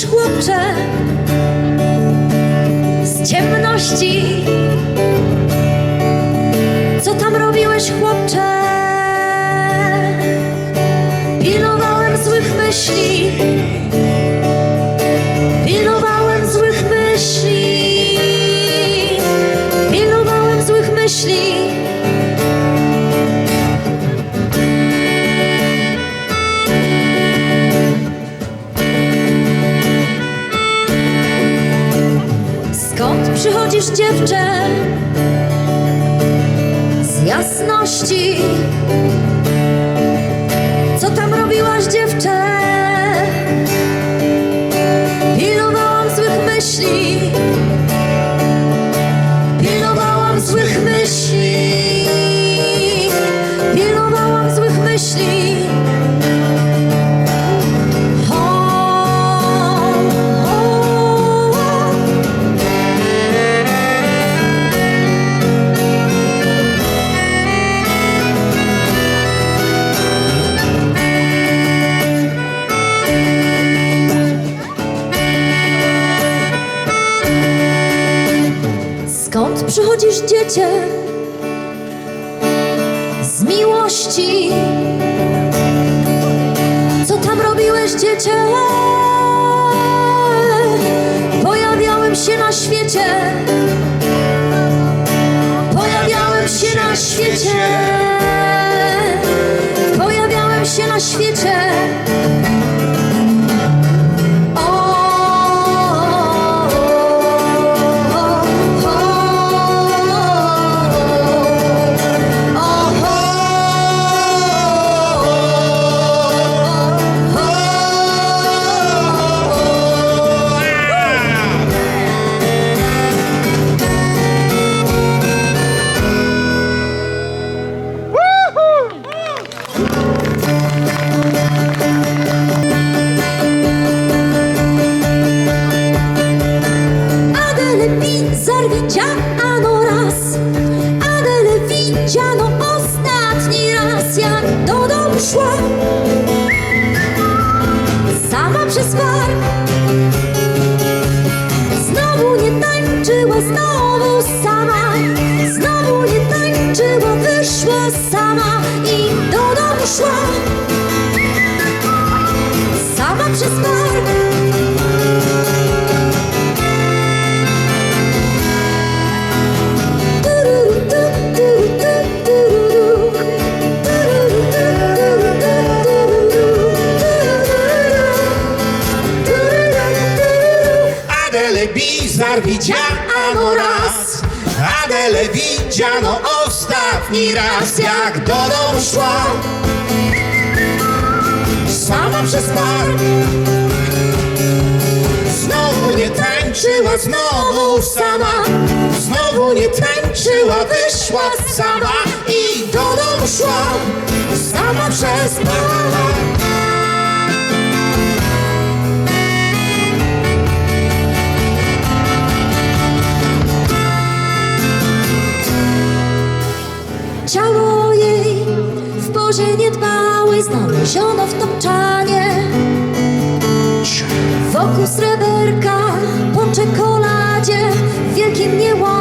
robiłeś chłopcze z ciemności? Co tam robiłeś chłopcze? Pilnowałem złych myśli Pilnowałem złych myśli Pilnowałem złych myśli dziewczę? Z jasności Co tam robiłaś dziewczę? Przychodzisz, dziecię? Z miłości. Co tam robiłeś, dziecię? Pojawiałem się na świecie. Pojawiałem się na świecie. Pojawiałem się na świecie. Widziano raz. Adele widziano ostatni raz. Jak do domu szła Sama przez park Znowu nie tańczyła, znowu sama. Znowu nie tańczyła, wyszła sama I domu szła Sama przez park Adele Bizar widziano raz Adele widziano ostatni raz Jak do domu szła. Sama przez park Znowu nie tańczyła, znowu sama. Znowu nie tańczyła, wyszła sama I do domu szła. Sama przez park porze niedbałej znaleziono w tapczanie Wokół sreberka po czekoladzie w wielkim nieładzie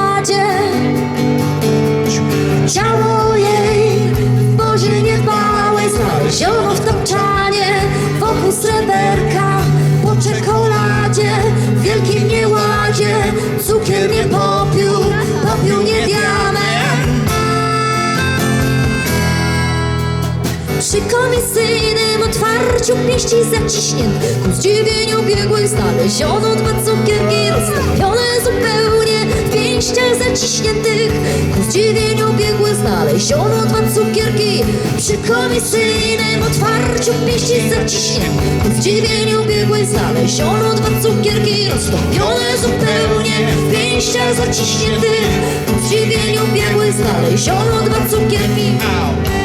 Przy komisyjnym otwarciu pięści zaciśnięt. Ku zdziwieniu biegłych znaleziono dwa cukierki Roztopione zupełnie w pięściach zaciśniętych. Ku zdziwieniu biegłych znaleziono dwa cukierki Przy komisyjnym otwarciu pięści zaciśnięt. Ku zdziwieniu biegłych znaleziono dwa cukierki Roztopione zupełnie w pięściach zaciśniętych. Ku zdziwieniu biegłych znaleziono dwa cukierki. jest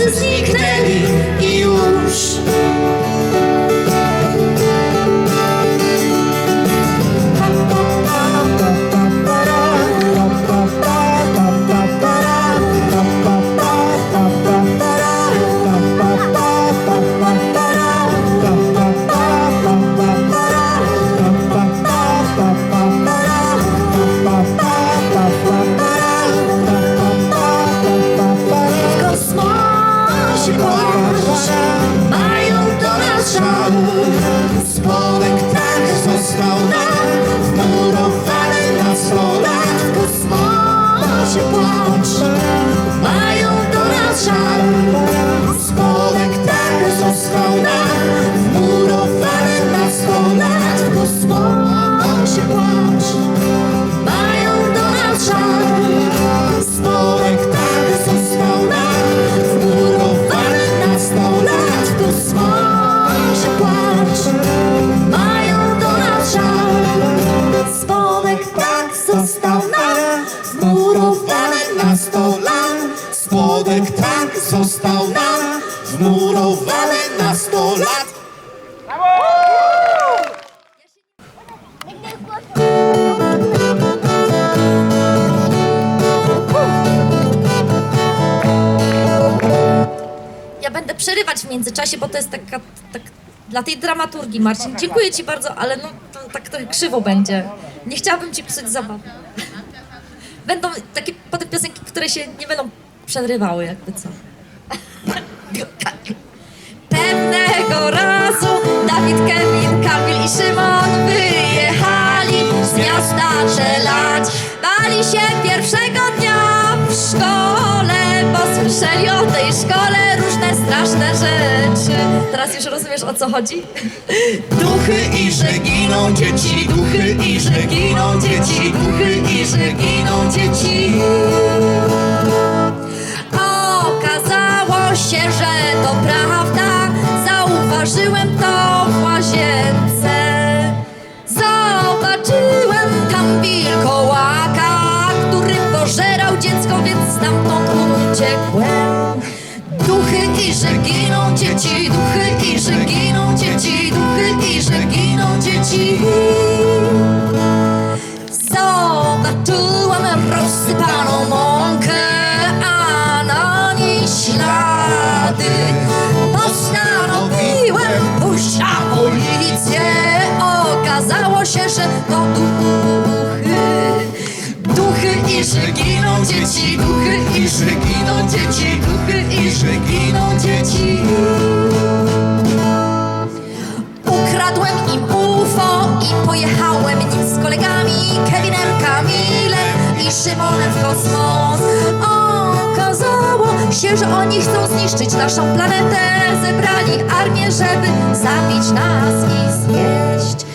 Obcy zniknęli i już przerywać w międzyczasie, bo to jest taka, tak, dla tej dramaturgii, Marcin. Dziękuję Ci bardzo, ale no to tak krzywo będzie. Nie chciałabym Ci psuć zabawy. Będą takie potem piosenki, które się nie będą przerywały, jakby co. Pewnego razu Dawid, Kevin, Kamil i Szymon wyjechali z miasta czelać. Bali się Teraz już rozumiesz o co chodzi? Duchy i że giną dzieci Duchy i że giną dzieci duchy i że giną dzieci. Okazało się, że to prawda, zauważyłem to że giną dzieci, duchy i że giną dzieci, duchy i że giną dzieci. Zobaczyłem rozsypaną mąkę, a na niej ślady. Postanowiłem pójść na policję. Okazało się, że to duchy. Duchy i że giną dzieci, duchy i że giną dzieci, duchy i że giną Ukradłem im UFO i pojechałem nim z kolegami Kevinem, Kamilem i Szymonem w kosmos. Okazało się, że oni chcą zniszczyć naszą planetę. Zebrali armię, żeby zabić nas i zjeść.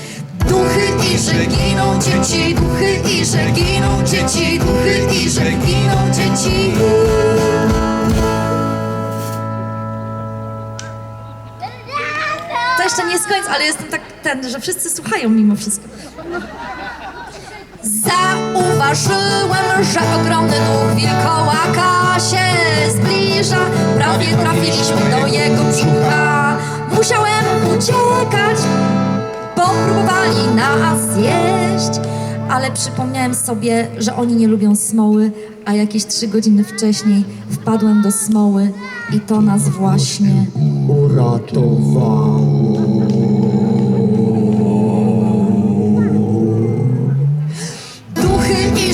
Duchy i że giną dzieci, duchy i że giną dzieci, duchy i że giną dzieci. Jeszcze nie jest koniec, ale jestem tak ten, że wszyscy słuchają mimo wszystko. Zauważyłem, że ogromny duch wilkołaka się zbliża. Prawie trafiliśmy do jego brzucha. Musiałem uciekać, bo próbowali nas zjeść. Ale przypomniałem sobie, że oni nie lubią smoły, a jakieś trzy godziny wcześniej wpadłem do smoły i to nas właśnie Uratował.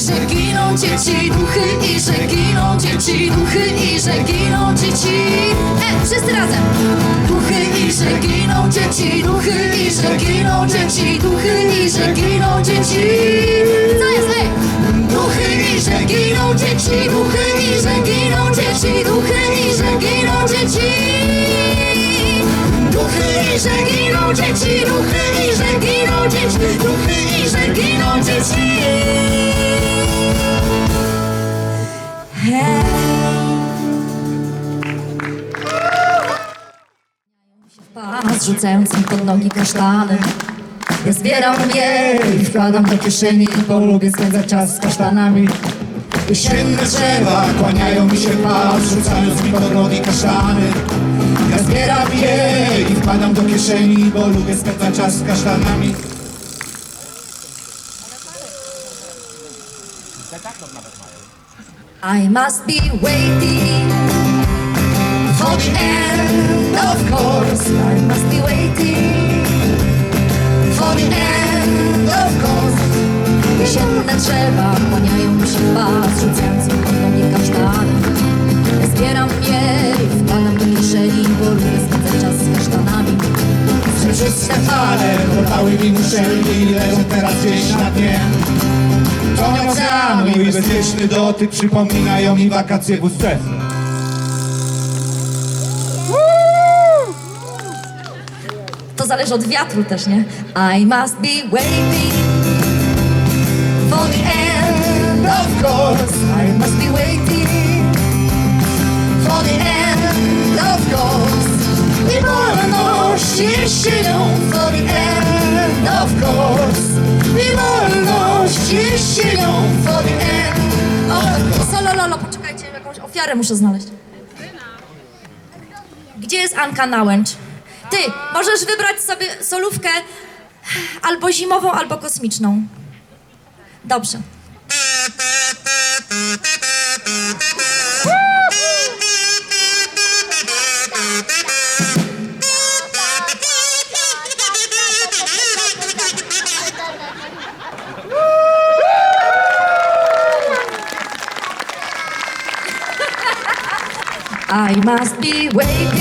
Że giną dzieci, duchy i że giną dzieci, duchy i że giną dzieci. E, wszyscy razem. Duchy i że giną dzieci, duchy i że giną dzieci, duchy i że giną dzieci. Co jest, ej? Duchy i że giną dzieci, duchy i że giną dzieci, duchy i że giną dzieci. Duchy i że giną dzieci, duchy i że giną dzieci, duchy i że giną dzieci. Pas rzucając mi pod nogi kasztany. Ja zbieram je i wkładam do kieszeni, bo lubię spędzać czas z kasztanami. Jesienne drzewa kłaniają mi się pas, rzucając mi pod nogi kasztany. Ja zbieram je i wkładam do kieszeni, bo lubię spędzać czas z kasztanami. I must be waiting for the end, of course. I must be waiting for the end, of course. Jesienne drzewa kłaniają mi się pas, rzucając mi kasztany. Ja zbieram je i wkładam do kieszeni, bo lubię spędzać czas z kasztanami. Przeczuste fale dodały mi muszelki, leżę teraz gdzieś na dnie. Ton oceanu i bezpieczny dotyk przypominają mi wakacje w Ustce. Zależy od wiatru też, nie? I must be waiting for the end, of course. I must be waiting for the end, of course. I wolność jest siłą for the end, of course. I wolność jest siłą for the end, of course. Solololo, poczekajcie, jakąś ofiarę muszę znaleźć. Gdzie jest Anka Nałęcz? Ty, możesz wybrać sobie solówkę albo zimową, albo kosmiczną. Dobrze. I must be end